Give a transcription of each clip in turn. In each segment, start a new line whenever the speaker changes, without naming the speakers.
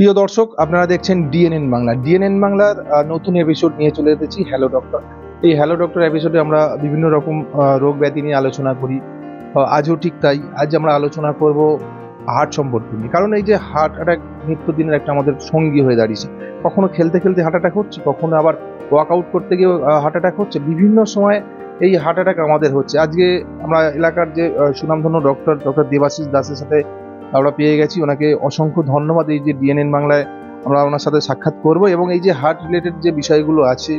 প্রিয় দর্শক, আপনারা দেখছেন ডিএনএন বাংলা। ডিএনএন বাংলার নতুন এপিসোড নিয়ে চলে এসেছি হ্যালো ডক্টর এই হ্যালো ডক্টর এপিসোডে আমরা বিভিন্ন রকম রোগ ব্যাধি নিয়ে আলোচনা করি। আজও ঠিক তাই। আজ আমরা আলোচনা করব হার্ট সম্পর্কে নিয়ে। কারণ এই যে হার্ট অ্যাটাক নিত্যদিনের একটা আমাদের সঙ্গী হয়ে দাঁড়িয়েছে। কখনো খেলতে খেলতে হার্ট অ্যাটাক হচ্ছে, কখনো আবার ওয়ার্কআউট করতে গিয়ে হার্ট অ্যাটাক হচ্ছে। বিভিন্ন সময় এই হার্ট অ্যাটাক আমাদের হচ্ছে। আজকে আমরা এলাকার যে সুনামধন্য ডক্টর ডক্টর দেবাশিস দাসের সাথে আমরা পেয়ে গেছি। ওনাকে অসংখ্য ধন্যবাদ। এই যে ডিএনএন বাংলায় আমরা ওনার সাথে সাক্ষাৎ করব এবং এই যে হার্ট রিলেটেড যে বিষয়গুলো আছে,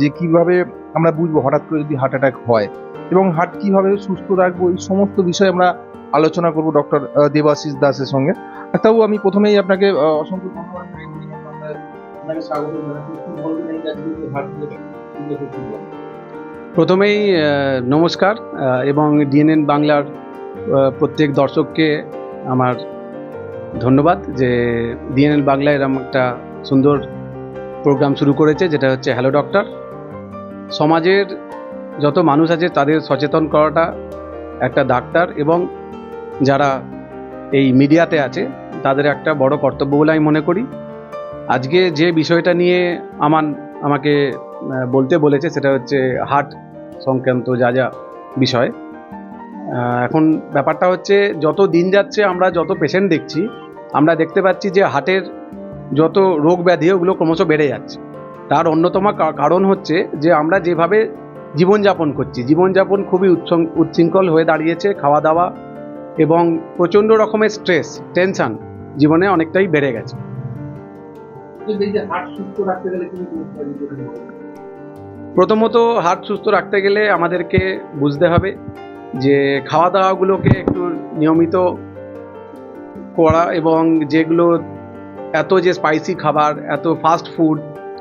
যে কীভাবে আমরা বুঝব হঠাৎ করে যদি হার্ট অ্যাটাক হয় এবং হার্ট কীভাবে সুস্থ রাখব, এই সমস্ত বিষয়ে আমরা আলোচনা করব ডক্টর দেবাশিস দাসের সঙ্গে। তাও আমি প্রথমেই আপনাকে অসংখ্য ধন্যবাদ।
প্রথমেই নমস্কার এবং ডিএনএন বাংলার প্রত্যেক দর্শককে আমার ধন্যবাদ যে ডিএনএল বাংলা এরকম একটা সুন্দর প্রোগ্রাম শুরু করেছে, যেটা হচ্ছে হ্যালো ডক্টর সমাজের যত মানুষ আছে, তাদের সচেতন করাটা একটা ডাক্তার এবং যারা এই মিডিয়াতে আছে, তাদের একটা বড় কর্তব্য বলে আমি মনে করি। আজকে যে বিষয়টা নিয়ে আমার আমাকে বলতে বলেছে, সেটা হচ্ছে হার্ট সংক্রান্ত যা যা বিষয়। এখন ব্যাপারটা হচ্ছে যত দিন যাচ্ছে আমরা যত পেশেন্ট দেখছি আমরা দেখতে পাচ্ছি যে হার্টের যত রোগ ব্যাধি ওগুলো ক্রমশ বেড়ে যাচ্ছে তার অন্যতম কারণ হচ্ছে যে আমরা যেভাবে জীবনযাপন করছি জীবনযাপন খুবই উচ্ছং- উচ্ছৃঙ্খল হয়ে দাঁড়িয়েছে খাওয়া দাওয়া এবং প্রচণ্ড রকমের স্ট্রেস টেনশন জীবনে অনেকটাই বেড়ে গেছে? প্রথমত হার্ট সুস্থ রাখতে গেলে আমাদেরকে বুঝতে হবে যে খাওয়া দাওয়াগুলোকে একটু নিয়মিত করা এবং যেগুলো এত যে স্পাইসি খাবার, এত ফাস্ট ফুড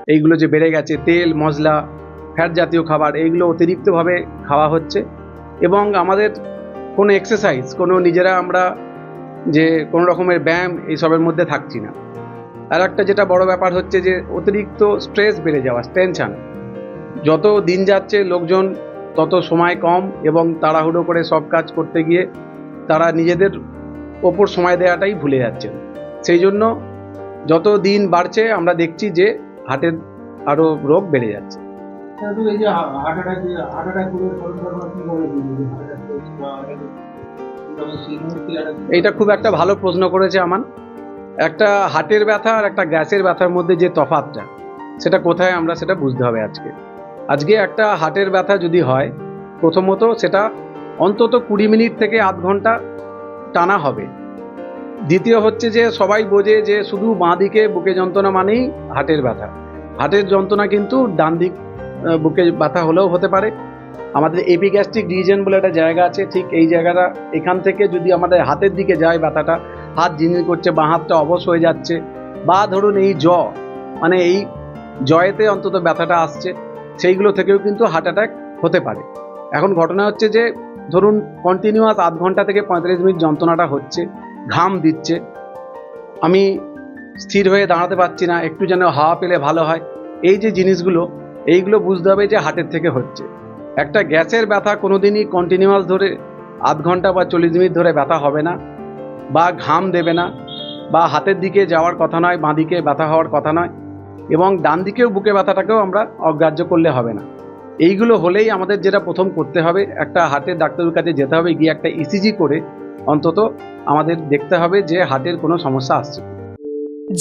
এইগুলো যে বেড়ে গেছে, তেল মশলা ফ্যাট জাতীয় খাবার, এইগুলো অতিরিক্তভাবে খাওয়া হচ্ছে এবং আমাদের কোনো এক্সারসাইজ কোনো নিজেরা আমরা যে কোনো রকমের ব্যায়াম এইসবের মধ্যে থাকছি না। আর একটা যেটা বড় ব্যাপার হচ্ছে যে অতিরিক্ত স্ট্রেস বেড়ে যাওয়া টেনশন যত দিন যাচ্ছে, লোকজন তত সময় কম এবং তাড়াহুড়ো করে সব কাজ করতে গিয়ে তারা নিজেদের ওপর সময় দেওয়াটাই ভুলে যাচ্ছেন। সেই জন্য যত দিন বাড়ছে আমরা দেখছি যে হার্টের আরও রোগ বেড়ে যাচ্ছে। এইটা খুব একটা ভালো প্রশ্ন করেছে আমার একটা হার্টের ব্যথা আর একটা গ্যাসের ব্যথার মধ্যে যে তফাতটা সেটা কোথায় আমরা সেটা বুঝতে হবে আজকে। আজকে একটা হাটের ব্যথা যদি হয়, প্রথমত সেটা অন্তত কুড়ি মিনিট থেকে আধ ঘণ্টা টানা হবে। দ্বিতীয় হচ্ছে যে সবাই বোঝে যে শুধু বাঁ দিকে বুকে যন্ত্রণা মানেই হাটের ব্যথা। হাটের যন্ত্রণা কিন্তু ডান দিক বুকে ব্যথা হলেও হতে পারে। আমাদের এপিগ্যাস্ট্রিক রিজন বলে একটা জায়গা আছে, ঠিক এই জায়গাটা, এখান থেকে যদি আমাদের হাতের দিকে যায় ব্যথাটা, হাত জিনিস করছে, বাঁ হাতটা অবশ হয়ে যাচ্ছে, বা ধরুন এই জ মানে এই জয়েতে অন্তত ব্যথাটা আসছে সেইগুলো থেকেও কিন্তু হার্ট অ্যাটাক হতে পারে। এখন ঘটনা হচ্ছে যে, ধরুন কন্টিনিউয়াস আধ ঘণ্টা থেকে পঁয়তাল্লিশ মিনিট যন্ত্রণাটা হচ্ছে, ঘাম দিচ্ছে। আমি স্থির হয়ে দাঁড়াতে পারছি না, একটু যেন হাওয়া পেলে ভালো হয়। এই যে জিনিসগুলো, এইগুলো বুঝতে হবে যে হার্টের থেকে হচ্ছে। একটা গ্যাসের ব্যথা কোনোদিনই কন্টিনিউয়াস ধরে আধ ঘণ্টা বা চল্লিশ মিনিট ধরে ব্যথা হবে না, বা ঘাম দেবে না, বা হাতের দিকে যাওয়ার কথা নয়, বাঁ দিকে ব্যথা হওয়ার কথা নয়। এবং ডান দিকেও বুকে ব্যথাটাকেও আমরা অগ্রাহ্য করলে হবে না। এইগুলো হলেই আমাদের যেটা প্রথম করতে হবে একটা হাতের ডাক্তারের কাছে যেতে হবে গিয়ে একটা ইসিজি করে অন্তত আমাদের দেখতে হবে যে হাতের কোনো সমস্যা আসছে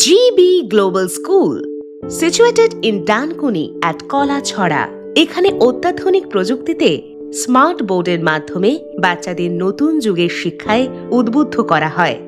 GB Global School, situated in Dankuni at Kalachhara এখানে অত্যাধুনিক প্রযুক্তিতে স্মার্ট বোর্ডের মাধ্যমে বাচ্চাদের নতুন যুগের শিক্ষায় উদ্বুদ্ধ করা হয়।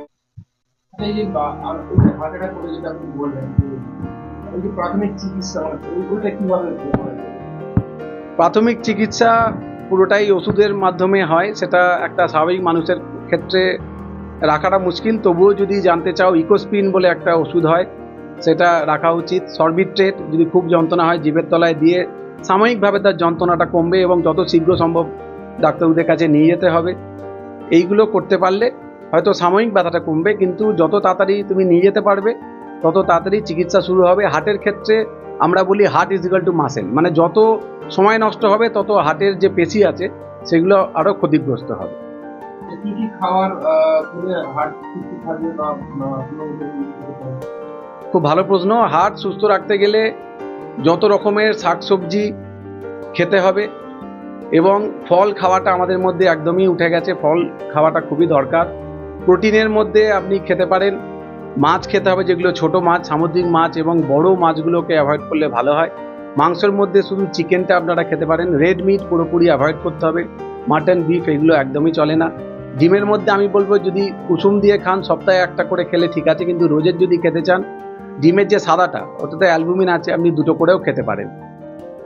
প্রাথমিক চিকিৎসা
প্রাথমিক চিকিৎসা পুরোটাই ওষুধের মাধ্যমে হয়। সেটা একটা স্বাভাবিক মানুষের ক্ষেত্রে রাখাটা মুশকিল। তবুও যদি জানতে চাও, ইকোস্পিন বলে একটা ওষুধ হয়, সেটা রাখা উচিত। সরবিট্রেট যদি খুব যন্ত্রণা হয় জীবের তলায় দিয়ে সাময়িকভাবে তার যন্ত্রণাটা কমবে এবং যত শীঘ্র সম্ভব ডাক্তারদের কাছে নিয়ে যেতে হবে। এইগুলো করতে পারলে হয়তো সাময়িক ব্যথাটা কমবে কিন্তু যত তাড়াতাড়ি তুমি নিয়ে যেতে পারবে তত তাড়াতাড়ি চিকিৎসা শুরু হবে। হার্টের ক্ষেত্রে আমরা বলি heart is equal to muscle মানে যত সময় নষ্ট হবে তত হার্টের যে পেশি আছে সেগুলো আরও ক্ষতিগ্রস্ত হবে। খুব ভালো প্রশ্ন। হার্ট সুস্থ রাখতে গেলে যত রকমের শাকসবজি খেতে হবে এবং ফল খাওয়াটা আমাদের মধ্যে একদমই উঠে গেছে। ফল খাওয়াটা খুবই দরকার। প্রোটিনের মধ্যে আপনি খেতে পারেন। মাছ খেতে হবে, যেগুলো ছোট মাছ, সামুদ্রিক মাছ এবং বড় মাছগুলোকে অ্যাভয়েড করলে ভালো হয়। মাংসের মধ্যে শুধু চিকেনটা আপনারা খেতে পারেন। রেড মিট পুরোপুরি অ্যাভয়েড করতে হবে। মাটন বিফ এগুলো একদমই চলে না। ডিমের মধ্যে আমি বলব, যদি কুসুম দিয়ে খান, সপ্তাহে একটা করে খেলে ঠিক আছে, কিন্তু রোজের যদি খেতে চান, ডিমের যে সাদাটা, ওটাতে অ্যালবুমিন আছে, আপনি দুটো করেও খেতে পারেন।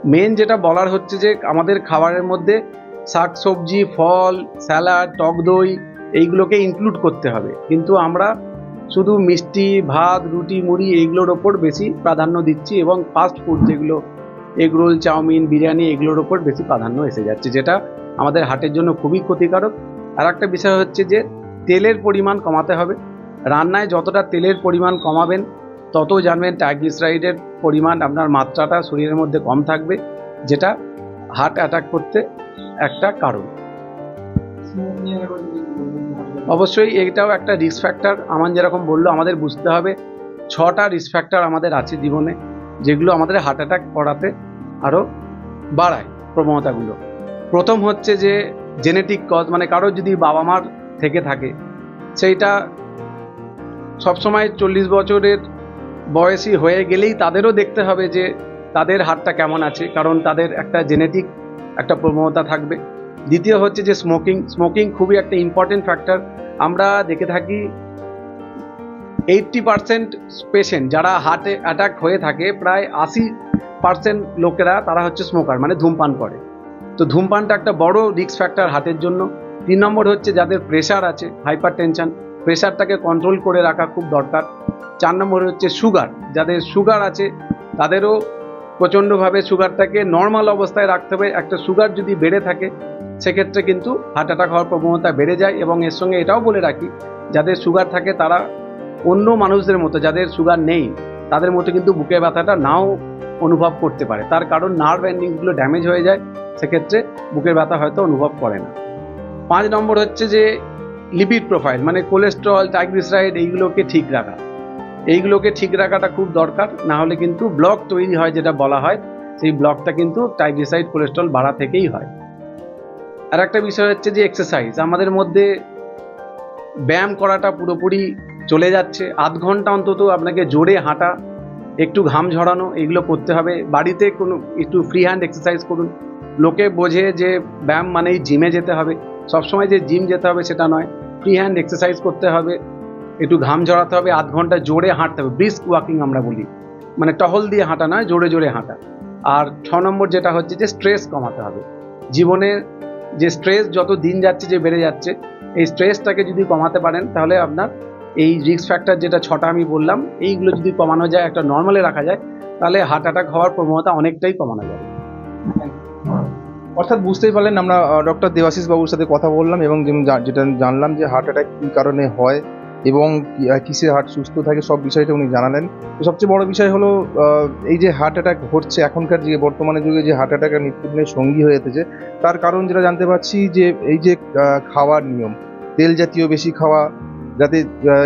মেন যেটা বলার হচ্ছে যে, আমাদের খাবারের মধ্যে শাক সবজি, ফল স্যালাড টক দই এইগুলোকে ইনক্লুড করতে হবে। কিন্তু আমরা শুধু মিষ্টি, ভাত, রুটি, মুড়ি এইগুলোর ওপর বেশি প্রাধান্য দিচ্ছি এবং ফাস্ট ফুড যেগুলো egg roll chow mein, biryani এগুলোর ওপর বেশি প্রাধান্য এসে যাচ্ছে, যেটা আমাদের হার্টের জন্য খুবই ক্ষতিকারক। আর একটা বিষয় হচ্ছে যে তেলের পরিমাণ কমাতে হবে। রান্নায় যতটা তেলের পরিমাণ কমাবেন, তত জানবেন ট্রাইগ্লিসারাইডের পরিমাণ আপনার মাত্রাটা শরীরের মধ্যে কম থাকবে, যেটা হার্ট অ্যাটাক করতে একটা কারণ। অবশ্যই এটাও একটা রিস্ক ফ্যাক্টর আমার যেরকম বলল, আমাদের বুঝতে হবে ছটা রিস্ক ফ্যাক্টর আমাদের আছে জীবনে, যেগুলো আমাদের হার্ট অ্যাটাক করাতে আরও বাড়ায় প্রবণতাগুলো। প্রথম হচ্ছে যে জেনেটিক কজ মানে কারও যদি বাবা মার থেকে থাকে, সেইটা সবসময় চল্লিশ বছরের বয়সী হয়ে গেলেই তাদেরও দেখতে হবে যে তাদের হাতটা কেমন আছে, কারণ তাদের একটা জেনেটিক একটা প্রবণতা থাকবে। দ্বিতীয় হচ্ছে যে স্মোকিং স্মোকিং খুবই একটা ইম্পর্টেন্ট ফ্যাক্টর আমরা দেখে থাকি এইটটি পার্সেন্ট পেশেন্ট যারা হার্টে অ্যাটাক হয়ে থাকে, প্রায় আশি পার্সেন্ট লোকেরা তারা হচ্ছে স্মোকার মানে ধূমপান করে। তো ধূমপানটা একটা বড় রিস্ক ফ্যাক্টর হার্টের জন্য। তিন নম্বর হচ্ছে যাদের প্রেশার আছে হাইপার টেনশন প্রেশারটাকে কন্ট্রোল করে রাখা খুব দরকার। চার নম্বর হচ্ছে সুগার যাদের সুগার আছে, তাদেরও প্রচণ্ডভাবে সুগারটাকে নর্মাল অবস্থায় রাখতে হবে। একটা সুগার যদি বেড়ে থাকে, সেক্ষেত্রে কিন্তু হার্ট অ্যাটাক হওয়ার প্রবণতা বেড়ে যায় এবং এর সঙ্গে এটাও বলে রাখি, যাদের সুগার থাকে তারা অন্য মানুষদের মতো, যাদের সুগার নেই, তাদের মতো কিন্তু বুকে ব্যথাটা নাও অনুভব করতে পারে। তার কারণ নার্ভ এন্ডিংসগুলো ড্যামেজ হয়ে যায়, সেক্ষেত্রে বুকের ব্যথা হয়তো অনুভব করে না। পাঁচ নম্বর হচ্ছে যে লিপিড প্রোফাইল মানে কোলেস্ট্রল ট্রাইগ্লিসারাইড এইগুলোকে ঠিক রাখা। এইগুলোকে ঠিক রাখাটা খুব দরকার। না হলে কিন্তু ব্লক তৈরি হয় যেটা বলা হয়, সেই ব্লকটা কিন্তু ট্রাইগ্লিসারাইড কোলেস্ট্রল বাড়া থেকেই হয়। আর একটা বিষয় হচ্ছে যে এক্সারসাইজ, আমাদের মধ্যে ব্যায়াম করাটা পুরোপুরি চলে যাচ্ছে। আধ ঘণ্টা অন্তত আপনাকে জোরে হাঁটা, একটু ঘাম ঝরানো, এগুলো করতে হবে। বাড়িতে কোনো একটু ফ্রি হ্যান্ড এক্সারসাইজ করুন। লোকে বোঝে যে ব্যায়াম মানেই জিমে যেতে হবে। সবসময় যে জিম যেতে হবে সেটা নয় ফ্রি হ্যান্ড এক্সারসাইজ করতে হবে। একটু ঘাম ঝরাতে হবে, আধ ঘণ্টা জোরে হাঁটতে হবে। ব্রিস্ক ওয়াকিং আমরা বলি। মানে টহল দিয়ে হাঁটা নয় জোরে জোরে হাঁটা। আর ছ নম্বর যেটা হচ্ছে যে স্ট্রেস কমাতে হবে। জীবনের যে স্ট্রেস যত দিন যাচ্ছে যে বেড়ে যাচ্ছে, এই স্ট্রেসটাকে যদি কমাতে পারেন, তাহলে আপনার এই রিস্ক ফ্যাক্টর যেটা ছটা আমি বললাম, এইগুলো যদি কমানো যায়, একটা নর্মালে রাখা যায়, তাহলে হার্ট অ্যাটাক হওয়ার প্রবণতা অনেকটাই কমানো যাবে।
অর্থাৎ বুঝতেই পারলেন, আমরা ডক্টর দেবাশিস বাবুর সাথে কথা বললাম এবং যেটা জানলাম যে হার্ট অ্যাটাক কী কারণে হয় এবং কি- আহ, কিসে হার্ট সুস্থ থাকে সব বিষয়টা উনি জানালেন। তো সবচেয়ে বড় বিষয় হলো এই যে হার্ট অ্যাটাক হচ্ছে এখনকার যে বর্তমানে যুগে যে হার্ট অ্যাটাকের মৃত্যুদিনের সঙ্গী হয়ে যেতেছে তার কারণ যেটা জানতে পারছি যে এই যে খাওয়ার নিয়ম তেল জাতীয় বেশি খাওয়া যাতে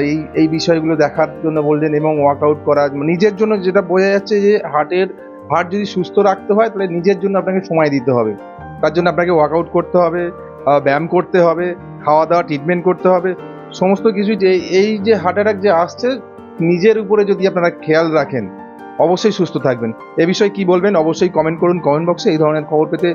এই এই বিষয়গুলো দেখার জন্য বললেন এবং ওয়ার্কআউট করা মানে নিজের জন্য যেটা বোঝা যাচ্ছে যে হার্টের হার্ট যদি সুস্থ রাখতে হয় তাহলে নিজের জন্য আপনাকে সময় দিতে হবে। তার জন্য আপনাকে ওয়ার্কআউট করতে হবে ব্যায়াম করতে হবে খাওয়া দাওয়া ট্রিটমেন্ট করতে হবে। সমস্ত কিছুই যে এই যে হার্ট অ্যাটাক যে আসছে, নিজের উপরে যদি আপনারা খেয়াল রাখেন, অবশ্যই সুস্থ থাকবেন। এ বিষয়ে কি বলবেন, অবশ্যই কমেন্ট করুন কমেন্ট বক্সে এই ধরনের খবর পেতে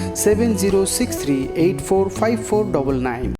seven zero six three eight four five four double nine